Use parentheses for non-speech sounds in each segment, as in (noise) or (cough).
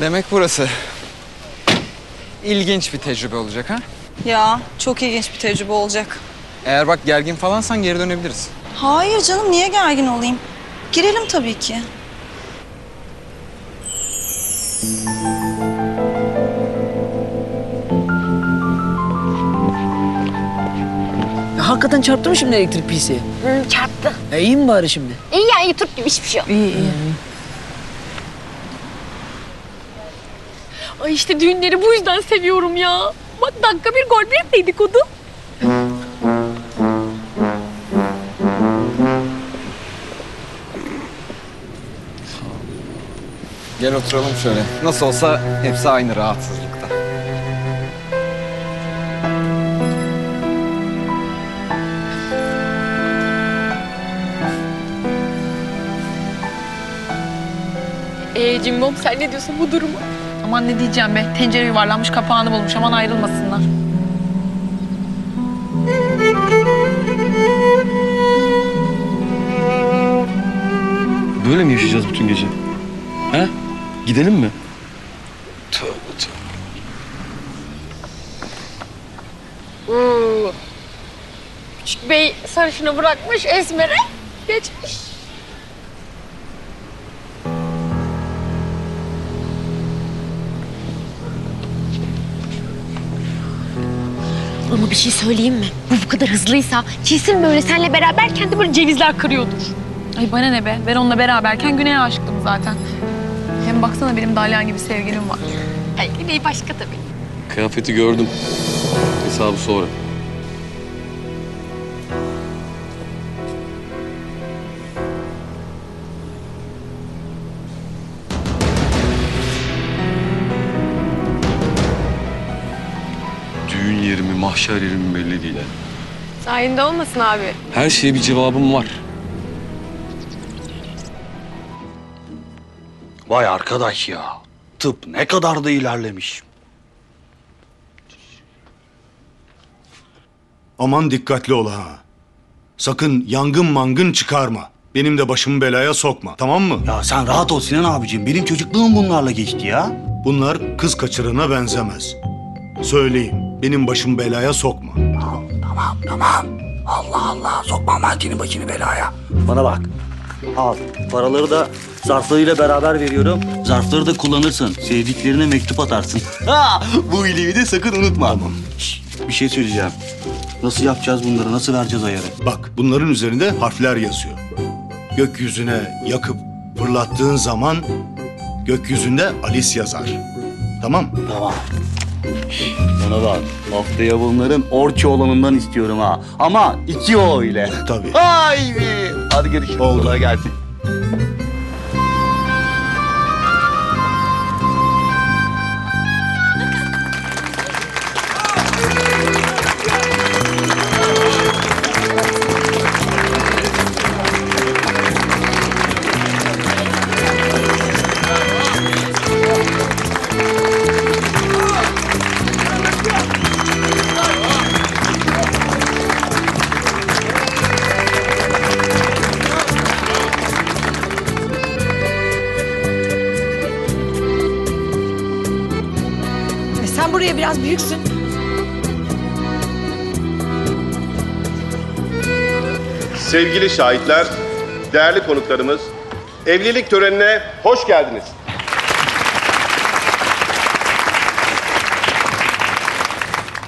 Demek burası. İlginç bir tecrübe olacak ha? Ya çok ilginç bir tecrübe olacak. Eğer bak gergin falansan geri dönebiliriz. Hayır canım niye gergin olayım? Girelim tabii ki. Ya, hakikaten çarptı mı şimdi elektrik pisi? Hı, çarptı. E, iyi mi bari şimdi? İyi yani Türk gibi hiçbir şey yok. İyi iyi. Ay işte düğünleri bu yüzden seviyorum ya. Bak dakika bir gol bir dedikodu. Gel oturalım şöyle. Nasıl olsa hepsi aynı rahatsızlıkta. Ee Cimbom sen ne diyorsun bu duruma? Aman ne diyeceğim be. Tencere yuvarlanmış kapağını bulmuş. Aman ayrılmasınlar. Böyle mi yaşayacağız bütün gece? He? Gidelim mi? Tövbe tövbe. Oo. Küçük bey sarışını bırakmış Esmer'e geçmiş. Ama bir şey söyleyeyim mi? Bu bu kadar hızlıysa kesin böyle seninle beraberken de böyle cevizler kırıyordur. Ay bana ne be. Ben onunla beraberken Güney'e aşıktım zaten. Hem baksana benim Dalyan gibi sevgilim var. Ay Güney başka tabii. Kıyafeti gördüm. Hesabı sonra. Yeri mi belli değil. Sayende olmasın abi. Her şeye bir cevabım var. Vay arkadaş ya. Tıp ne kadar da ilerlemiş. Aman dikkatli ol ha. Sakın yangın mangın çıkarma. Benim de başımı belaya sokma. Tamam mı? Ya sen rahat ol Sinan abicim. Benim çocukluğum bunlarla geçti ya. Bunlar kız kaçırana benzemez. Söyleyeyim. Benim başımı belaya sokma. Tamam tamam. Allah Allah sokmam ben senin başını belaya. Bana bak. Al paraları da zarflarıyla beraber veriyorum. Zarfları da kullanırsın. Sevdiklerine mektup atarsın. Ha, bu iyiliği de sakın unutma. Tamam. bir şey söyleyeceğim. Nasıl yapacağız bunları? Nasıl vereceğiz ayarı? Bak bunların üzerinde harfler yazıyor. Gökyüzüne yakıp fırlattığın zaman gökyüzünde Alice yazar. Tamam. Tamam. Bana bak. Haftaya bunların orçu olanından istiyorum ha. Ama iki o ile. Tabii. Ay be. Hadi görüşürüz. Oldu. Kolay gelsin. Buraya biraz büyüksün. Sevgili şahitler, değerli konuklarımız, evlilik törenine hoş geldiniz.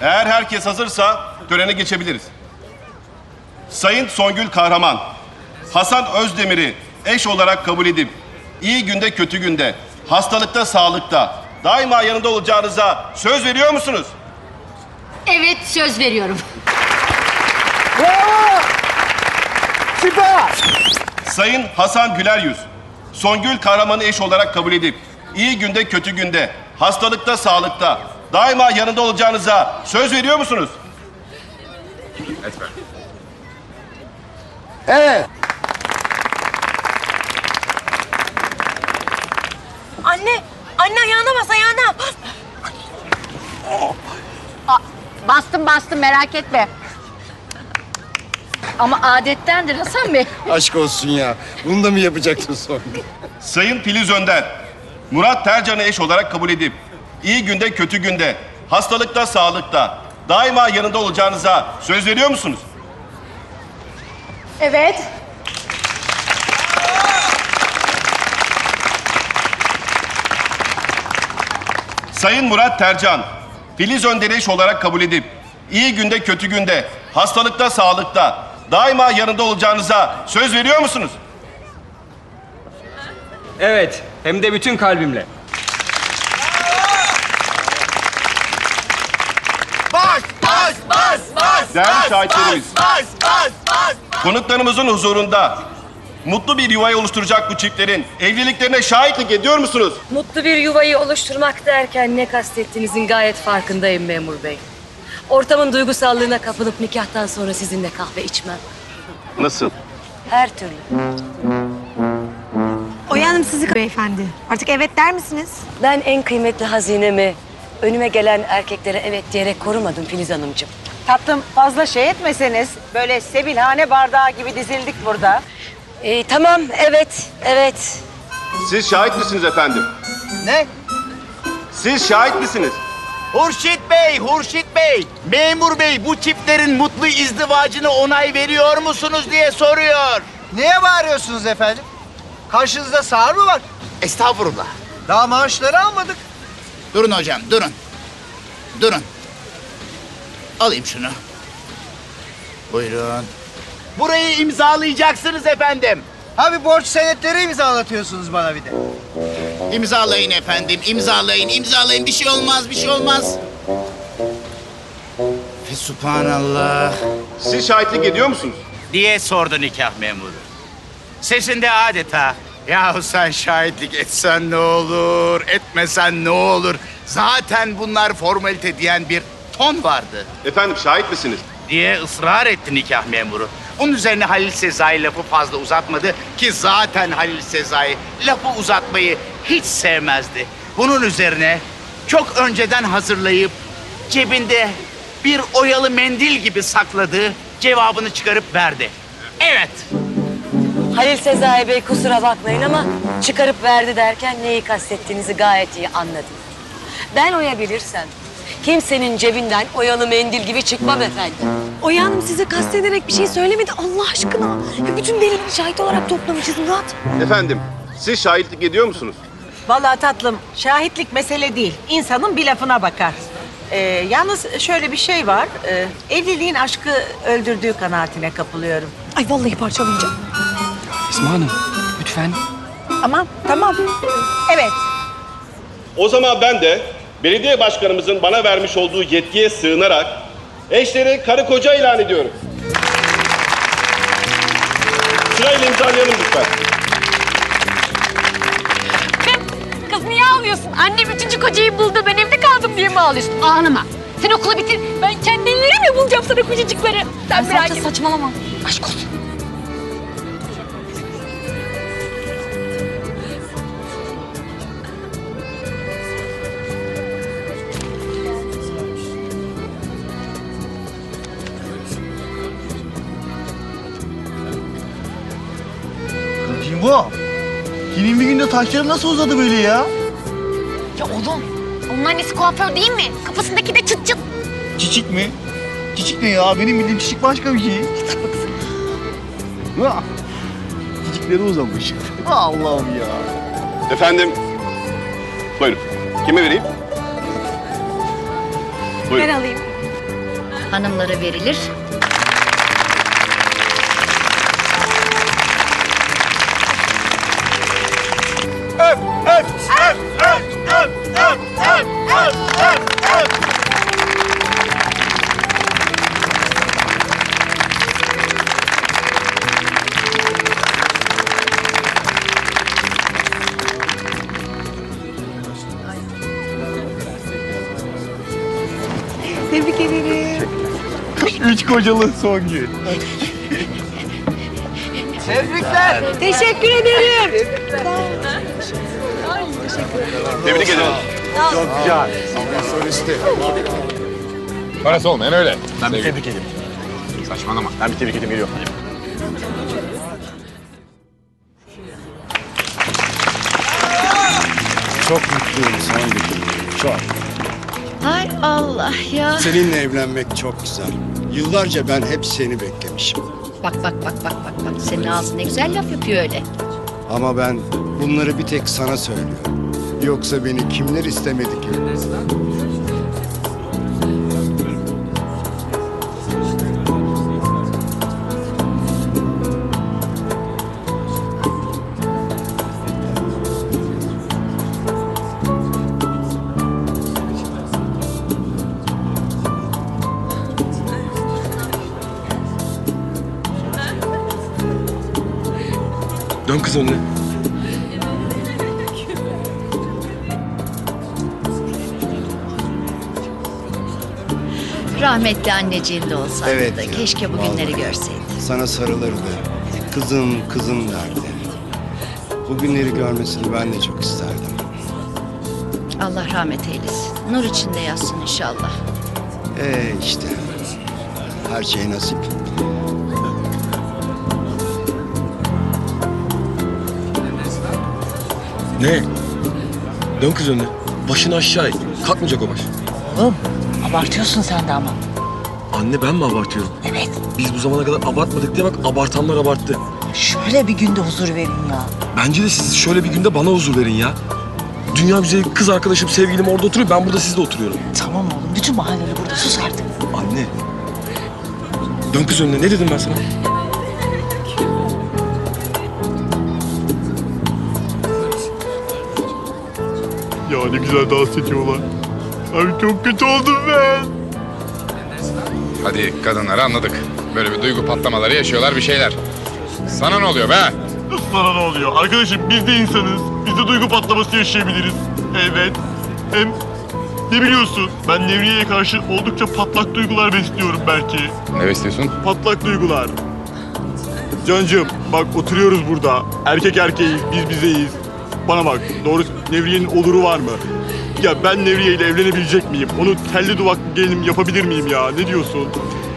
Eğer herkes hazırsa törene geçebiliriz. Sayın Songül Kahraman, Hasan Özdemir'i eş olarak kabul edip iyi günde kötü günde, hastalıkta sağlıkta daima yanında olacağınıza söz veriyor musunuz? Evet söz veriyorum. Sayın Hasan Güleryüz, Songül Kahraman'ı eş olarak kabul edip iyi günde kötü günde, hastalıkta sağlıkta daima yanında olacağınıza söz veriyor musunuz? Anne, anne ayağına bas. Bastım bastım merak etme. Ama adettendir Hasan Bey. Aşk olsun ya. Bunu da mı yapacaktın sonra? Sayın Filiz Önder, Murat Tercan'ı eş olarak kabul edip iyi günde kötü günde, hastalıkta sağlıkta daima yanında olacağınıza söz veriyor musunuz? Evet. Sayın Murat Tercan, Filiz Önder'i eş olarak kabul edip iyi günde kötü günde, hastalıkta sağlıkta daima yanında olacağınıza söz veriyor musunuz? Evet, hem de bütün kalbimle. Değerli şahitlerimiz, konuklarımızın huzurunda mutlu bir yuvayı oluşturacak bu çiftlerin evliliklerine şahitlik ediyor musunuz? Mutlu bir yuvayı oluşturmak derken ne kastettiğinizin gayet farkındayım memur bey. Ortamın duygusallığına kapılıp nikahtan sonra sizinle kahve içmem. Nasıl? Her türlü. Oya Hanım sizi beyefendi. Artık evet der misiniz? Ben en kıymetli hazinemi önüme gelen erkeklere evet diyerek korumadım Filiz Hanımcığım. Tatlım fazla şey etmeseniz böyle sebilhane bardağı gibi dizildik burada. Ee, tamam, evet, evet. Siz şahit misiniz efendim? Ne? Siz şahit misiniz? Hurşit Bey, Hurşit Bey. Memur Bey bu çiftlerin mutlu izdivacını onay veriyor musunuz diye soruyor. Neye bağırıyorsunuz efendim? Karşınızda sağır mı var? Estağfurullah. Daha maaşları almadık. Durun hocam, durun. Durun. Alayım şunu. Buyurun. Burayı imzalayacaksınız efendim. Abi borç senetleri imzalatıyorsunuz bana bir de. İmzalayın efendim, imzalayın, imzalayın. Bir şey olmaz, bir şey olmaz. Ve subhanallah. Siz şahitlik ediyor musunuz? diye sordu nikah memuru. Sesinde adeta yahu sen şahitlik etsen ne olur, etmesen ne olur. Zaten bunlar formalite diyen bir ton vardı Efendim şahit misiniz? diye ısrar etti nikah memuru. Bunun üzerine Halil Sezai lafı fazla uzatmadı ki zaten Halil Sezai lafı uzatmayı hiç sevmezdi. Bunun üzerine çok önceden hazırlayıp cebinde bir oyalı mendil gibi sakladığı cevabını çıkarıp verdi. Evet. Halil Sezai Bey kusura bakmayın ama çıkarıp verdi derken neyi kastettiğinizi gayet iyi anladım. Ben oyabilirsem kimsenin cebinden oyalı mendil gibi çıkmam efendim. Oya Hanım size kastederek bir şey söylemedi Allah aşkına. Ya bütün delilleri şahit olarak toplamışız Murat. Efendim, siz şahitlik ediyor musunuz? Vallahi tatlım şahitlik mesele değil. İnsanın bir lafına bakar. Ee, yalnız şöyle bir şey var. Ee, evliliğin aşkı öldürdüğü kanaatine kapılıyorum. Ay vallahi parçalayacağım. Esma Hanım, lütfen. Aman tamam. Evet. O zaman ben de belediye başkanımızın bana vermiş olduğu yetkiye sığınarak eşleri karı koca ilan ediyorum. Sırayla imzalayalım lütfen. Kız niye ağlıyorsun? Annem üçüncü kocayı buldu. Ben evde kaldım diye mi ağlıyorsun? Ağlama. Sen okula bitir. Ben kendi ellerimle bulacağım sana kocacıkları. Sen merak etme. saçmalama. Aşk olsun. Bu? Kimin bir günde taşları nasıl uzadı böyle ya? Ya oğlum, onun annesi kuaför değil mi? Kafasındaki de çıt çıt. Çiçik mi? Çiçik ne ya? Benim bildiğim çiçik başka bir şey. Ha, Çiçikleri uzamış. (laughs) Allah'ım ya. Efendim, buyurun. Kime vereyim? Buyurun. alayım. Hanımlara verilir. Tebrik ederim. Üç kocalı son gün. Tebrikler. Teşekkür ederim. Tebrik ederim. Çok güzel. Parası olmayan öyle. Ben bir tebrik edeyim. Saçmalama. Ben bir tebrik edeyim geliyorum. çok mutluyum Songül. Çok. Hay Allah ya. Seninle evlenmek çok güzel. Yıllarca ben hep seni beklemişim. Bak bak bak bak bak bak. Senin ağzın ne güzel laf yapıyor öyle. Ama ben bunları bir tek sana söylüyorum. Yoksa beni kimler istemedi ki? Kız önüne. Rahmetli anneciğin de olsaydı Evet da ya, keşke bu günleri vallahi. görseydi. Sana sarılırdı. Kızım, kızım derdi. Bu günleri görmesini ben de çok isterdim. Allah rahmet eylesin. Nur içinde yatsın inşallah. Ee işte. Her şey nasip. Ne? Dön kız önüne. Başını aşağı eğ. Kalkmayacak o baş. Oğlum abartıyorsun sen de ama. Anne ben mi abartıyorum? Evet. Biz bu zamana kadar abartmadık diye bak abartanlar abarttı. Şöyle bir günde huzur verin ya. Bence de siz şöyle bir günde bana huzur verin ya. Dünya güzeli kız arkadaşım, sevgilim orada oturuyor. Ben burada sizde oturuyorum. Tamam oğlum bütün mahalleli burada sus artık. Anne. Dön kız önüne. Ne dedim ben sana? Ya ne güzel dans ediyorlar. Abi çok kötü oldum ben. Hadi kadınları anladık. Böyle bir duygu patlamaları yaşıyorlar bir şeyler. Sana ne oluyor be? Sana ne oluyor? Arkadaşım biz de insanız. Biz de duygu patlaması yaşayabiliriz. Evet. Hem ne biliyorsun? Ben Nevriye'ye karşı oldukça patlak duygular besliyorum belki. Ne besliyorsun? Patlak duygular. Cancığım bak oturuyoruz burada. Erkek erkeğiz, biz bizeyiz. Bana bak doğru Nevriye'nin oluru var mı? Ya ben Nevriye ile evlenebilecek miyim? Onu telli duvaklı gelinim yapabilir miyim ya? Ne diyorsun?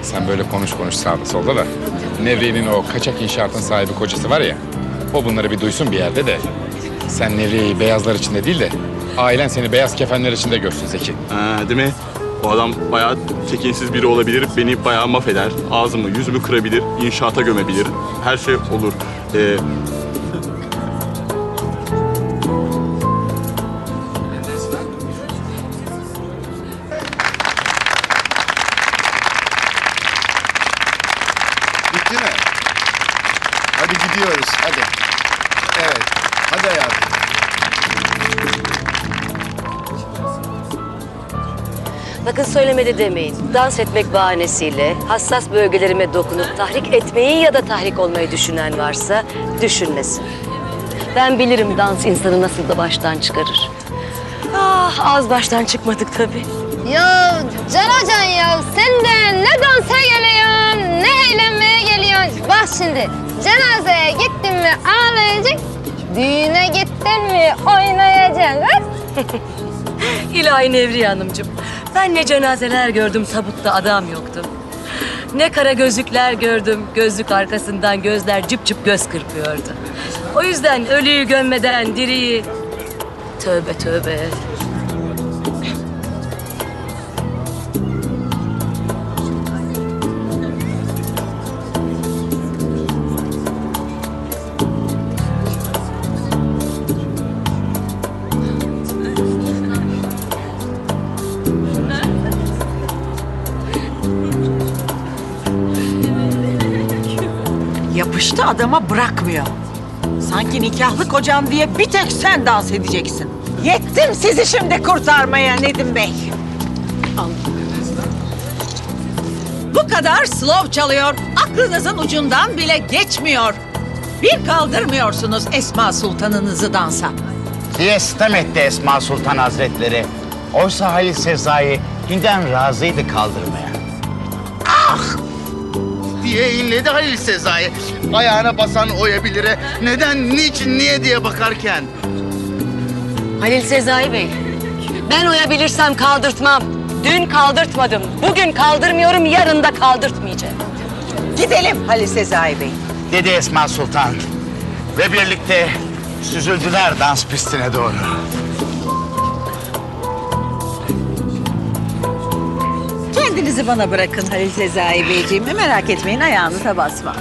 Sen böyle konuş konuş sağda solda da. Nevriye'nin o kaçak inşaatın sahibi kocası var ya. O bunları bir duysun bir yerde de. Sen Nevriye'yi beyazlar içinde değil de ailen seni beyaz kefenler içinde görsün Zeki. Ha, değil mi? Bu adam bayağı tekinsiz biri olabilir. Beni bayağı mahveder. Ağzımı, yüzümü kırabilir. inşaata gömebilir. Her şey olur. Ee, Bakın söylemedi demeyin. Dans etmek bahanesiyle hassas bölgelerime dokunup tahrik etmeyi ya da tahrik olmayı düşünen varsa düşünmesin. Ben bilirim dans insanı nasıl da baştan çıkarır. Ah az baştan çıkmadık tabii. Ya Can Hocan ya sen de ne dansa geliyorsun ne eğlenmeye geliyorsun. Bak şimdi cenazeye gittin mi ağlayacaksın. Düğüne gittin mi oynayacaksın. (laughs) İlahi Nevriye Hanımcığım. Ben ne cenazeler gördüm tabutta adam yoktu. Ne kara gözlükler gördüm. Gözlük arkasından gözler cıp cıp göz kırpıyordu. O yüzden ölüyü gömmeden diriyi... Tövbe tövbe. Yapıştı adama bırakmıyor. Sanki nikahlı kocan diye bir tek sen dans edeceksin. Yettim sizi şimdi kurtarmaya Nedim Bey. Bu kadar slow çalıyor. Aklınızın ucundan bile geçmiyor. Bir kaldırmıyorsunuz Esma Sultanınızı dansa. diye sitem etti Esma Sultan Hazretleri. Oysa Halil Sezai Hinden razıydı kaldırmaya. Ah! diye inledi Halil Sezai. Ayağına basan oyabilire neden, niçin, niye diye bakarken. Halil Sezai Bey, ben oyabilirsem kaldırtmam. Dün kaldırtmadım, bugün kaldırmıyorum, yarın da kaldırtmayacağım. Gidelim Halil Sezai Bey. Dedi Esma Sultan. Ve birlikte süzüldüler dans pistine doğru. Kendinizi bana bırakın Halil Sezai Beyciğim. Merak etmeyin ayağınıza basma.